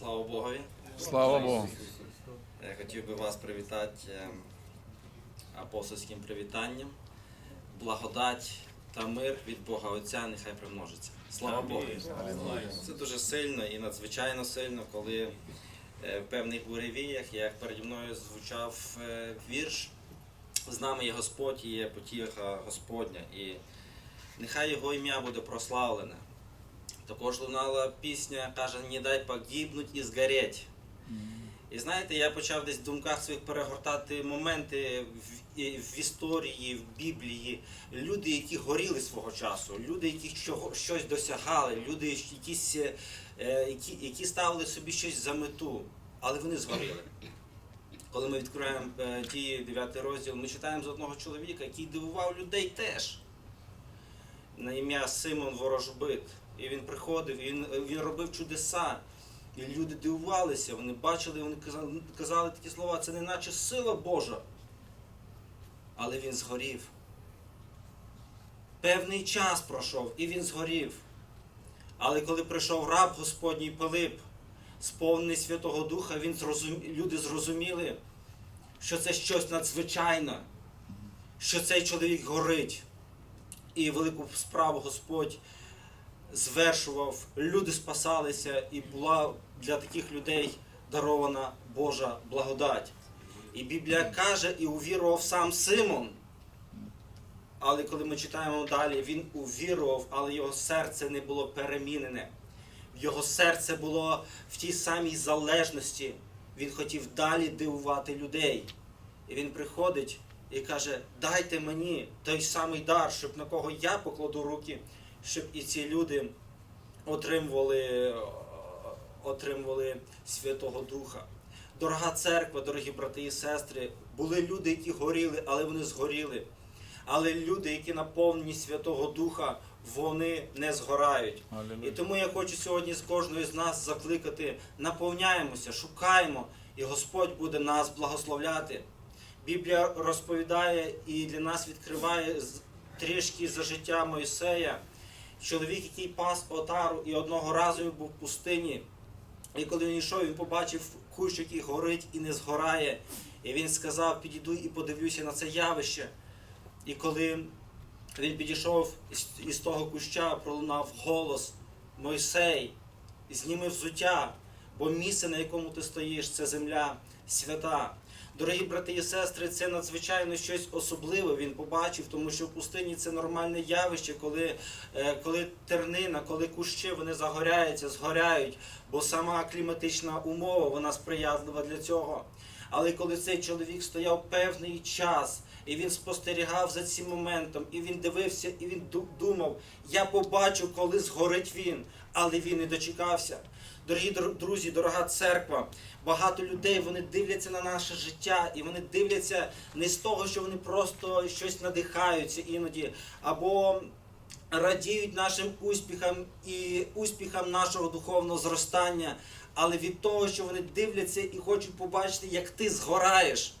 Слава Богові. Слава Богу. Я хотів би вас привітати е, апостольським привітанням. Благодать та мир від Бога Отця нехай примножиться. Слава Богу. Це дуже сильно і надзвичайно сильно, коли е, в певних буревіях, як переді мною звучав е, вірш, з нами є Господь і є потіха Господня. І нехай його ім'я буде прославлене. Також лунала пісня, каже, не дай погибнуть і згореть. І знаєте, я почав десь в думках своїх перегортати моменти в, в історії, в Біблії. Люди, які горіли свого часу, люди, які чого, щось досягали, люди, якісь, е, які, які ставили собі щось за мету, але вони згоріли. Коли ми відкриваємо е, ті 9 розділ, ми читаємо з одного чоловіка, який дивував людей теж. На ім'я Симон Ворожбит. І він приходив, і він, він робив чудеса. І люди дивувалися, вони бачили, вони казали, казали такі слова, це не наче сила Божа. Але він згорів. Певний час пройшов, і він згорів. Але коли прийшов раб Господній Пилип, сповнений Святого Духа, він зрозум... люди зрозуміли, що це щось надзвичайне, що цей чоловік горить. І велику справу Господь звершував, люди спасалися, і була для таких людей дарована Божа благодать. І Біблія каже, і увірував сам Симон. Але коли ми читаємо далі, він увірував, але його серце не було перемінене. Його серце було в тій самій залежності. Він хотів далі дивувати людей. І він приходить і каже: дайте мені той самий дар, щоб на кого я покладу руки, щоб і ці люди отримували, отримували Святого Духа. Дорога церква, дорогі брати і сестри, були люди, які горіли, але вони згоріли. Але люди, які наповнені Святого Духа, вони не згорають. І тому я хочу сьогодні з кожної з нас закликати: наповняємося, шукаємо, і Господь буде нас благословляти. Біблія розповідає і для нас відкриває трішки за життя Мойсея. Чоловік, який пас отару, і одного разу він був в пустині. І коли він йшов, він побачив кущ, який горить і не згорає. І він сказав: підійду і подивлюся на це явище. І коли він підійшов із, того куща, пролунав голос Мойсей, зніми взуття, бо місце, на якому ти стоїш, це земля свята. Дорогі брати і сестри, це надзвичайно щось особливе він побачив, тому що в пустині це нормальне явище, коли, е, коли тернина, коли кущі вони загоряються, згоряють, бо сама кліматична умова вона сприятлива для цього. Але коли цей чоловік стояв певний час, і він спостерігав за цим моментом, і він дивився, і він думав, я побачу, коли згорить він, але він не дочекався. Дорогі друзі, дорога церква, багато людей вони дивляться на наше життя, і вони дивляться не з того, що вони просто щось надихаються іноді, або радіють нашим успіхам і успіхам нашого духовного зростання, але від того, що вони дивляться і хочуть побачити, як ти згораєш.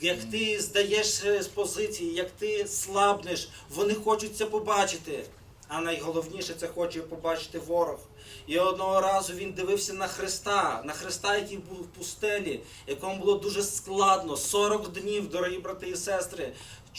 Як ти здаєш е, з позиції, як ти слабнеш, вони хочуть це побачити. А найголовніше це хоче побачити ворог. І одного разу він дивився на Христа, на Христа, який був в пустелі, якому було дуже складно. 40 днів, дорогі брати і сестри.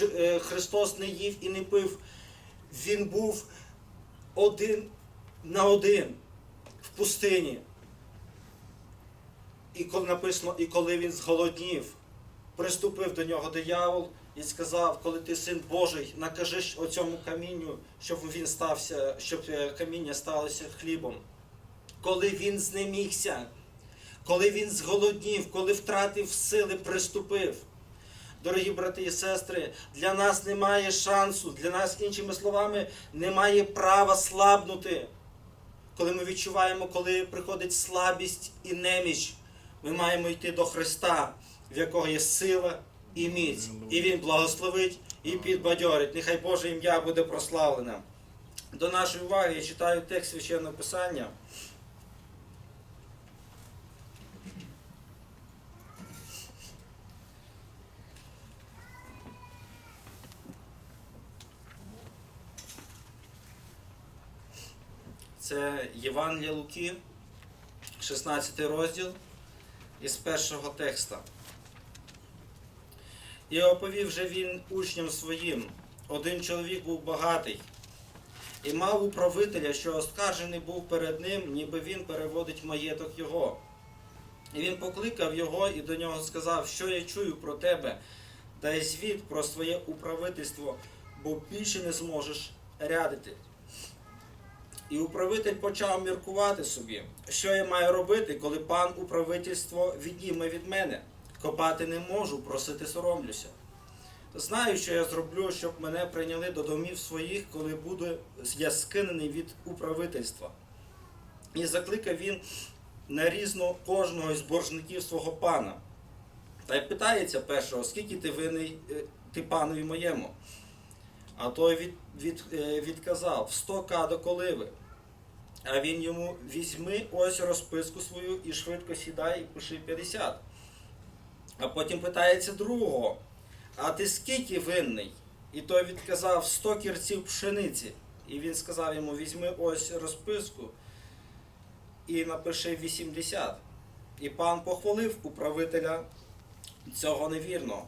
Е, Христос не їв і не пив. Він був один на один в пустині. І коли написано, і коли він зголоднів, приступив до нього диявол і сказав, коли ти син Божий, накажи оцьому камінню, щоб він стався, щоб е, каміння сталося хлібом. Коли він знемігся, коли він зголоднів, коли втратив сили, приступив. Дорогі брати і сестри, для нас немає шансу, для нас, іншими словами, немає права слабнути. Коли ми відчуваємо, коли приходить слабість і неміч, ми маємо йти до Христа, в якого є сила і міць. І Він благословить і підбадьорить. Нехай Боже ім'я буде прославлене. До нашої уваги я читаю текст священного писання. Це Євангелія Луки, 16 розділ із першого текста. І оповів же він учням своїм. Один чоловік був багатий і мав управителя, що оскаржений був перед ним, ніби він переводить маєток його. І він покликав його і до нього сказав, що я чую про тебе, дай звіт про своє управительство, бо більше не зможеш рядити. І управитель почав міркувати собі, що я маю робити, коли пан управительство відніме від мене. Копати не можу, просити соромлюся. Знаю, що я зроблю, щоб мене прийняли до домів своїх, коли буду я скинений від управительства. І закликав він нарізно кожного із боржників свого пана. Та й питається першого, скільки ти винний е, ти панові моєму? А той від, від, е, відказав 100 ка до коливи. А він йому візьми ось розписку свою і швидко сідай і пиши 50. А потім питається другого, а ти скільки винний? І той відказав 100 кірців пшениці. І він сказав йому, візьми ось розписку і напиши 80. І пан похвалив управителя цього невірно,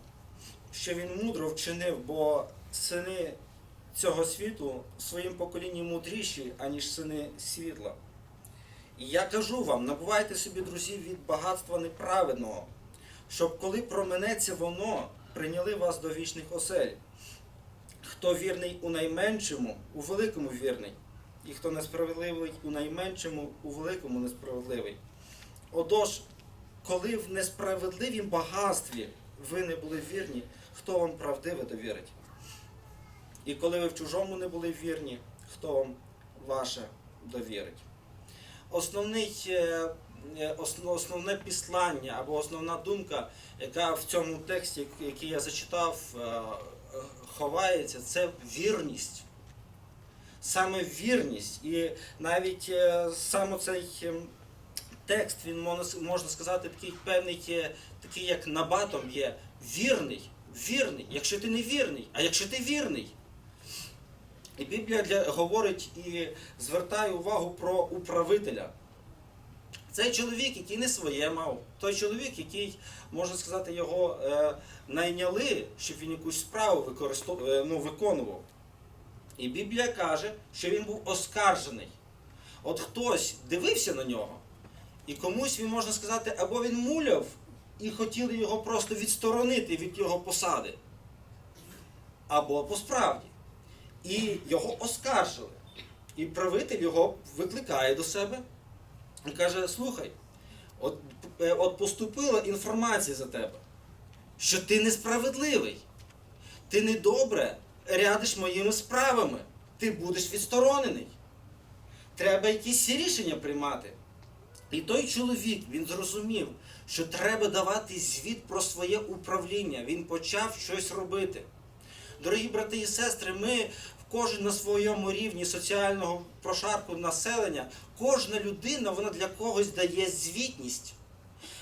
що він мудро вчинив, бо сини цього світу своїм поколінні мудріші, аніж сини світла. І я кажу вам, набувайте собі, друзі, від багатства неправедного, щоб коли променеться воно, прийняли вас до вічних осель. Хто вірний у найменшому, у великому вірний, і хто несправедливий у найменшому, у великому несправедливий. Отож, коли в несправедливім багатстві ви не були вірні, хто вам правдиво довірить? І коли ви в чужому не були вірні, хто вам ваше довірить? Основний, е, е, основ- основне післання або основна думка, яка в цьому тексті, який я зачитав, е, ховається, це вірність. Саме вірність. І навіть саме цей ем, текст, він можна, сказати, такий певний, такий як набатом є. Вірний, вірний. Якщо ти не вірний, а якщо ти вірний. І Біблія для, говорить і звертає увагу про управителя. Цей чоловік, який не своє мав, той чоловік, який, можна сказати, його е, найняли, щоб він якусь справу використов... е, ну, виконував. І Біблія каже, що він був оскаржений. От хтось дивився на нього, і комусь він можна сказати, або він муляв і хотіли його просто відсторонити від його посади, або по справді. І його оскаржили. І правитель його викликає до себе і каже: слухай, от, е, от поступила інформація за тебе, що ти несправедливий, ти недобре рядиш моїми справами, ти будеш відсторонений. Треба якісь рішення приймати. І той чоловік він зрозумів, що треба давати звіт про своє управління. Він почав щось робити. Дорогі брати і сестри, ми кожен на своєму рівні соціального прошарку населення, кожна людина вона для когось дає звітність.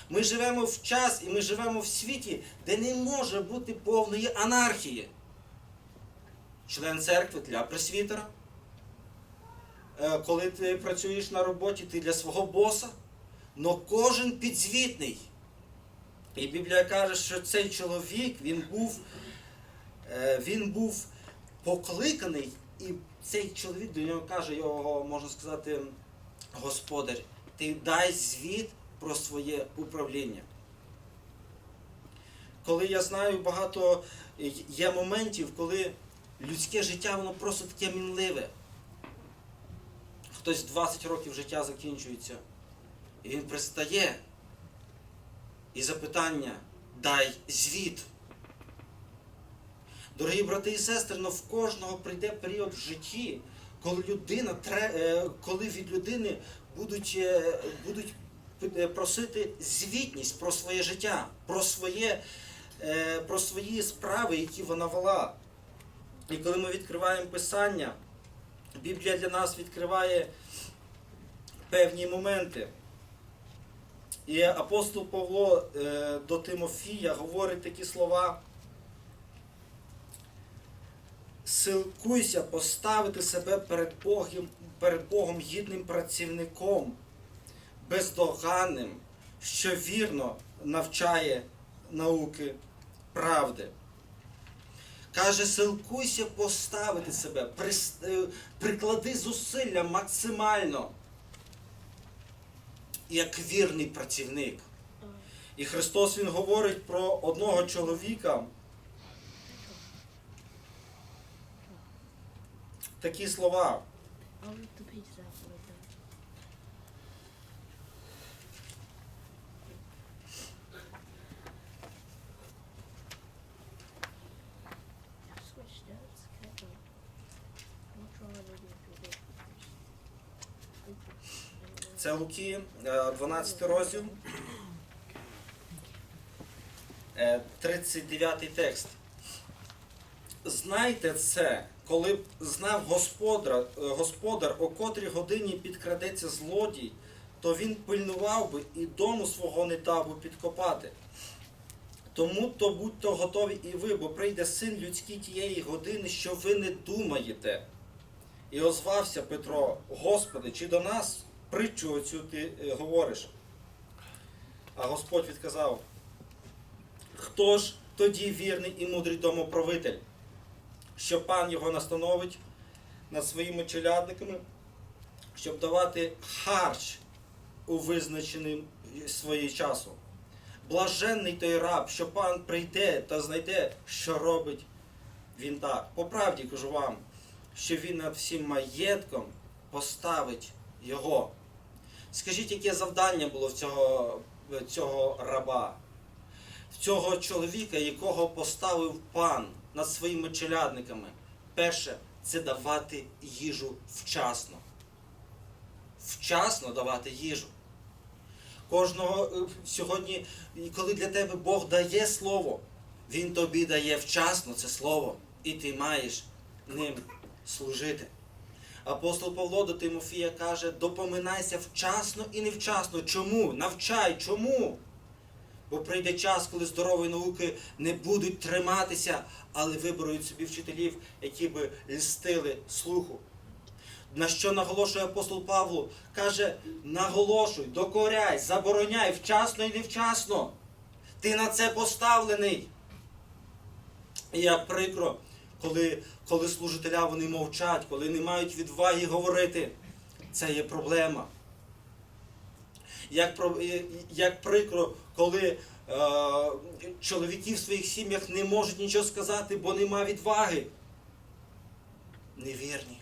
Ми живемо в час і ми живемо в світі, де не може бути повної анархії. Член церкви для пресвітера. Е, Коли ти працюєш на роботі, ти для свого боса. Но кожен підзвітний. І Біблія каже, що цей чоловік він був, е, він був покликаний, і цей чоловік до нього каже, його, можна сказати, господар, ти дай звіт про своє управління. Коли я знаю багато є моментів, коли людське життя воно просто таке мінливе. Хтось 20 років життя закінчується, і він пристає. І запитання дай звіт. Дорогі брати і сестри, но в кожного прийде період в житті, коли людина, е, коли від людини будуть, е, будуть е, просити звітність про своє життя, про, своє, про свої справи, які вона вела. І коли ми відкриваємо Писання, Біблія для нас відкриває певні моменти. І апостол Павло до Тимофія говорить такі слова. Силкуйся поставити себе перед Богом, перед Богом гідним працівником, бездоганним, що вірно навчає науки правди. Каже, силкуйся поставити себе, е, приклади зусилля максимально, як вірний працівник. І Христос Він говорить про одного чоловіка. And ready for a bit. Це Луки, е, 12 розділ, е, 39 текст. Знайте це, коли б знав господар, е, господар, о котрій годині підкрадеться злодій, то він пильнував би і дому свого не дав би підкопати. Тому то будьте готові і ви, бо прийде син людський тієї години, що ви не думаєте. І озвався Петро, Господи, чи до нас притчу оцю ти е, говориш? А Господь відказав, хто ж тоді вірний і мудрий домоправитель, що пан його настановить над своїми челядниками, щоб давати харч у визначений своїй часу. Блаженний той раб, що пан прийде та знайде, що робить він так. По правді кажу вам, що він над всім маєтком поставить його. Скажіть, яке завдання було в цього, цього раба, в цього чоловіка, якого поставив пан над своїми челядниками? Перше це давати їжу вчасно. Вчасно давати їжу. Кожного е, сьогодні, коли для тебе Бог дає слово, Він тобі дає вчасно це слово, і ти маєш ним служити. Апостол Павло до Тимофія каже: допоминайся вчасно і невчасно. Чому? Навчай, чому? Бо прийде час, коли здорові науки не будуть триматися, але виберуть собі вчителів, які би льстили слуху. На що наголошує апостол Павло? Каже: наголошуй, докоряй, забороняй вчасно і невчасно. Ти на це поставлений. І як прикро, коли, коли служителя вони мовчать, коли не мають відваги говорити, це є проблема. Як, про- як прикро, коли е, чоловіки в своїх сім'ях не можуть нічого сказати, бо нема відваги. Невірні.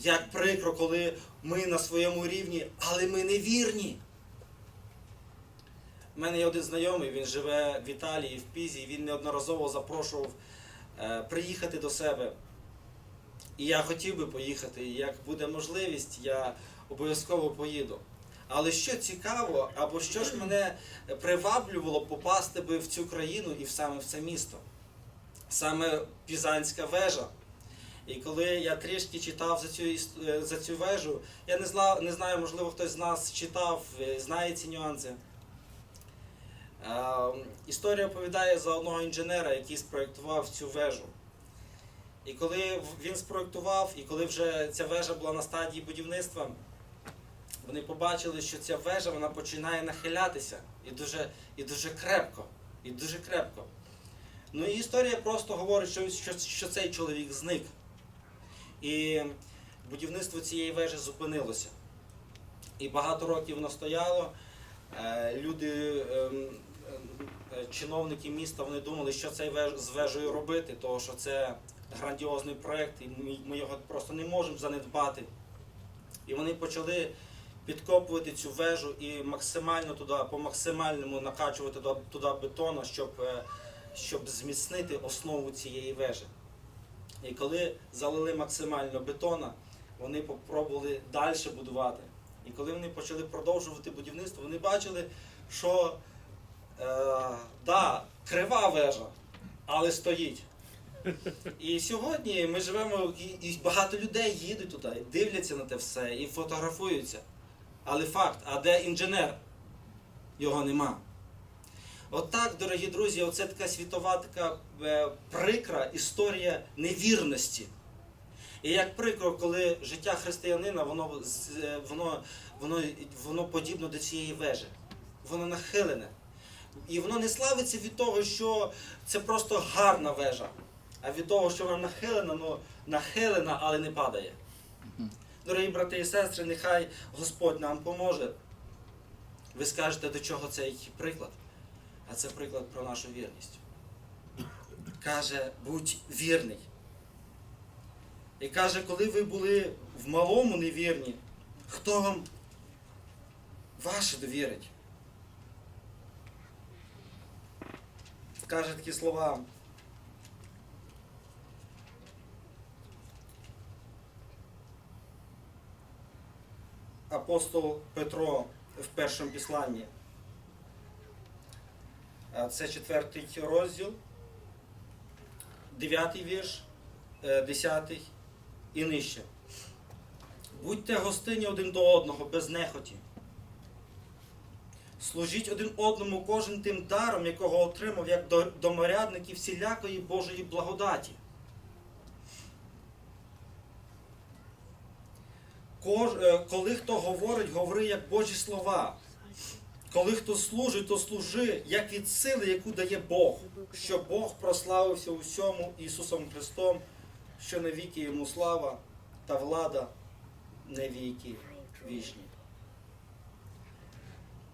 Як прикро, коли ми на своєму рівні, але ми не вірні. У мене є один знайомий, він живе в Італії, в Пізі, він неодноразово запрошував е, приїхати до себе. І я хотів би поїхати, як буде можливість, я обов'язково поїду. Але що цікаво, або що ж мене приваблювало попасти би в цю країну і саме в це місто? Саме Пізанська вежа. І коли я трішки читав за цю, е, за цю вежу, я не, зла, не знаю, можливо, хтось з нас читав, е, знає ці нюанси. Е, Історія оповідає за одного інженера, який спроєктував цю вежу. І коли він спроєктував, і коли вже ця вежа була на стадії будівництва, вони побачили, що ця вежа вона починає нахилятися і дуже, і дуже крепко. І дуже крепко. Ну і історія просто говорить, що, що, що цей чоловік зник. І будівництво цієї вежі зупинилося. І багато років воно стояло. Е, Люди, ем, е, чиновники міста, вони думали, що цей з вежею робити, тому що це грандіозний проєкт, і ми його просто не можемо занедбати. І вони почали підкопувати цю вежу і максимально туди, по максимальному накачувати туди, бетону, щоб, е, щоб зміцнити основу цієї вежі. І коли залили максимально бетона, вони попробували далі будувати. І коли вони почали продовжувати будівництво, вони бачили, що е, да, крива вежа, але стоїть. І сьогодні ми живемо, і багато людей їдуть туди, і дивляться на те все і фотографуються. Але факт, а де інженер? Його нема. Отак, дорогі друзі, оце така світова така е, прикра історія невірності. І як прикро, коли життя християнина, воно, е, воно, воно, воно подібно до цієї вежі. Воно нахилене. І воно не славиться від того, що це просто гарна вежа, а від того, що вона нахилена, ну, нахилена, але не падає. Дорогі брати і сестри, нехай Господь нам поможе. Ви скажете, до чого цей приклад? А це приклад про нашу вірність. Каже, будь вірний. І каже, коли ви були в малому невірні, хто вам ваше довірить? Каже такі слова. Апостол Петро в першому післанні. Це четвертий розділ, дев'ятий вірш, е, десятий і нижче. Будьте гостинні один до одного без нехоті. Служіть один одному кожен тим даром, якого отримав як до- доморядники всілякої Божої благодаті. Кож, е, коли хто говорить, говори як Божі слова. Коли хто служить, то служи як від сили, яку дає Бог, щоб Бог прославився у всьому Ісусом Христом, що навіки йому слава та влада навіки вічні.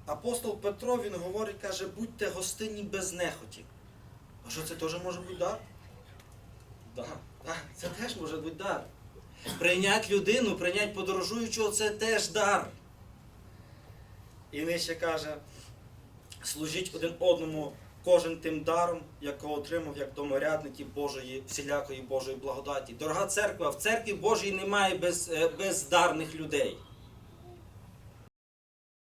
Апостол Петро він говорить, каже, будьте гостинні без нехоті. А що це теж може бути дар? Да, да, це теж може бути дар. Прийнять людину, прийнять подорожуючого це теж дар. І нижче каже, служіть один одному кожен тим даром, якого отримав як доморядники Божої, всілякої Божої благодаті. Дорога церква, в церкві Божій немає без, е, бездарних людей.